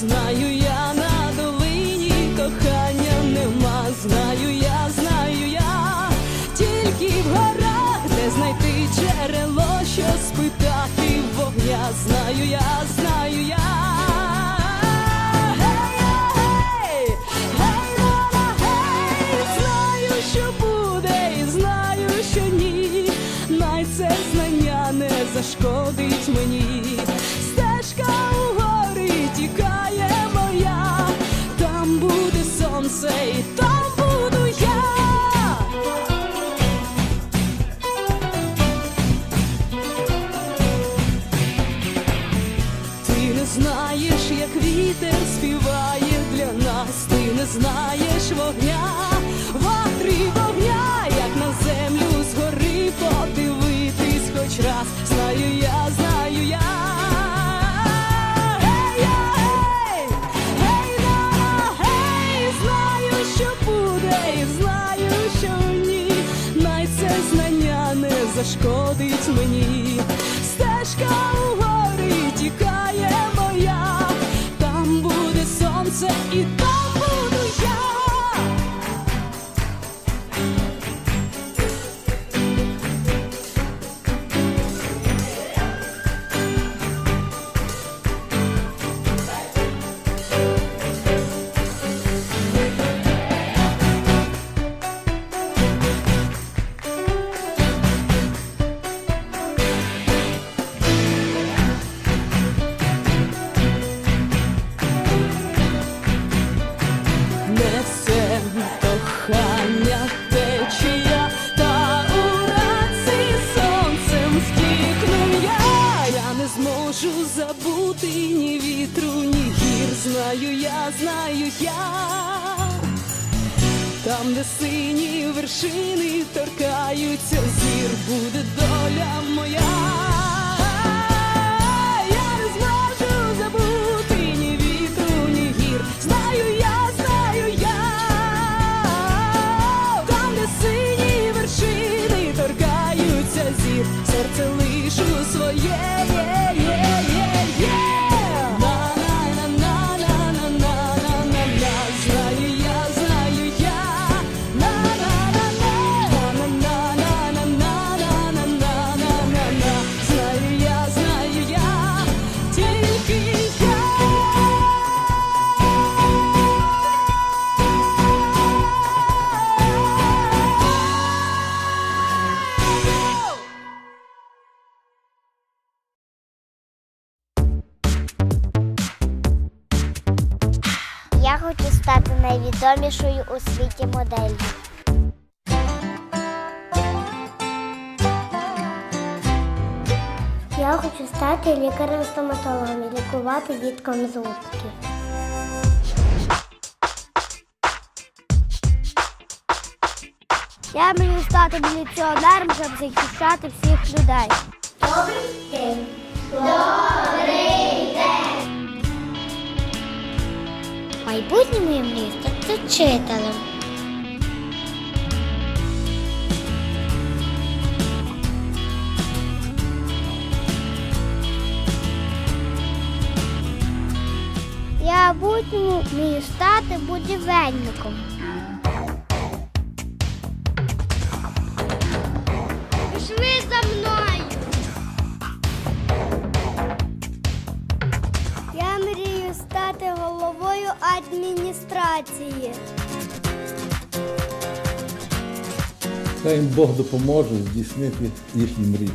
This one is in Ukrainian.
Знаю я на долині кохання нема, знаю я, знаю я, тільки в горах, де знайти джерело, що спитати вогня, знаю я, зашкодить мені. Стежка у горі тікає моя, там буде сонце, і зашкодить мені. Стежка у гори тікає зможу забути ні вітру, ні гір. Знаю я, знаю я. Там, де сині вершини торкаються зір, буде доля моя. Я не зможу Я хочу стати найвідомішою у світі моделлю. Я хочу стати лікарем-стоматологом і лікувати діткам зубки. Я мрію стати міліціонером, щоб захищати всіх людей. Добрий день. Майбутнє моє мрію стати вчителем. Я будь мрію стати будівельником. Адміністрації. Хай їм Бог допоможе здійснити їхні мрії.